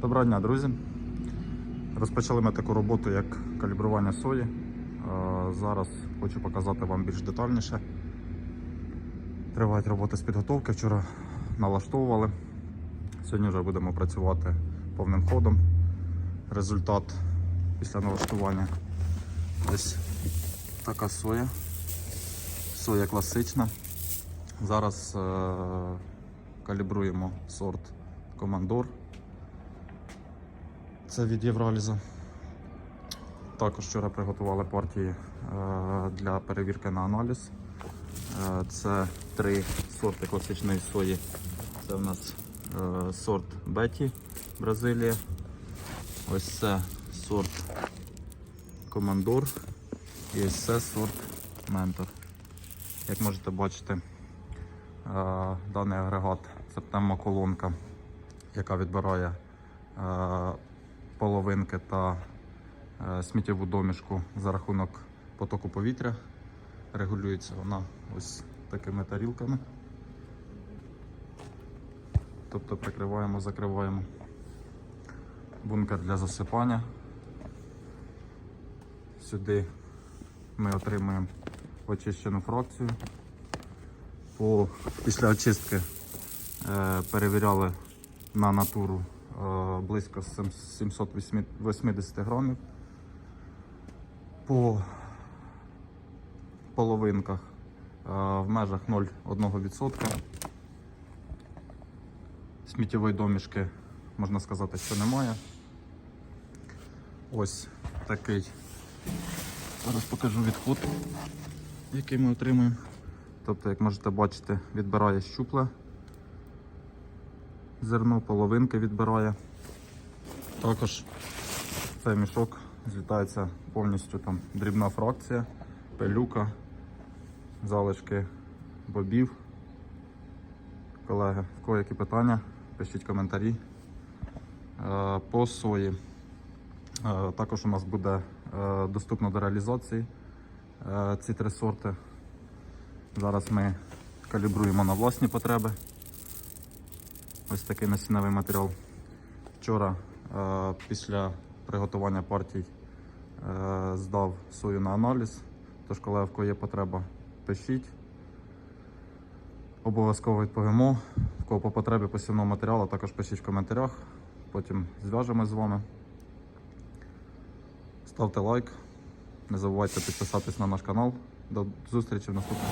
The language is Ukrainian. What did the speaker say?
Доброго дня, друзі. Розпочали ми таку роботу, як калібрування сої. Е, Зараз хочу показати вам більш детальніше. Тривають роботи з підготовки. Вчора налаштовували. Сьогодні вже будемо працювати повним ходом. Результат після налаштування. Ось така соя. Соя класична. Зараз е, калібруємо сорт Командор. Це від Євраліза. Також вчора приготували партії е, для перевірки на аналіз. Е, Це три сорти класичної сої. Це в нас е, сорт Беті Бразилія. Ось це сорт Командор. І ось це сорт Ментор. Як можете бачити, даний агрегат це пневмоколонка, яка відбирає половинки та е, сміттєву домішку за рахунок потоку повітря. Регулюється вона ось такими тарілками. Тобто прикриваємо, закриваємо бункер для засипання. Сюди ми отримуємо очищену фракцію. По, після очистки е, перевіряли на натуру близько 780 грамів. По половинках е, в межах 0,1%. Сміттєвої домішки можна сказати, що немає. Ось такий. Зараз покажу відход, який ми отримуємо. Тобто, як можете бачити, відбирає щупле зерно, половинки відбирає. Також цей мішок злітається повністю там дрібна фракція, пилюка, залишки бобів. Колеги, в кого які питання, пишіть коментарі. Е, По сої. Е, Також у нас буде е, доступно до реалізації ці три сорти. Зараз ми калібруємо на власні потреби. Ось такий насінневий матеріал. Вчора е, після приготування партій е, здав сою на аналіз. Тож, коли в кого є потреба, пишіть. Обов'язково відповімо. В кого по потребі посівного матеріалу, також пишіть в коментарях. Потім зв'яжемось з вами. Ставте лайк. Не забувайте підписатись на наш канал. До зустрічі в наступному.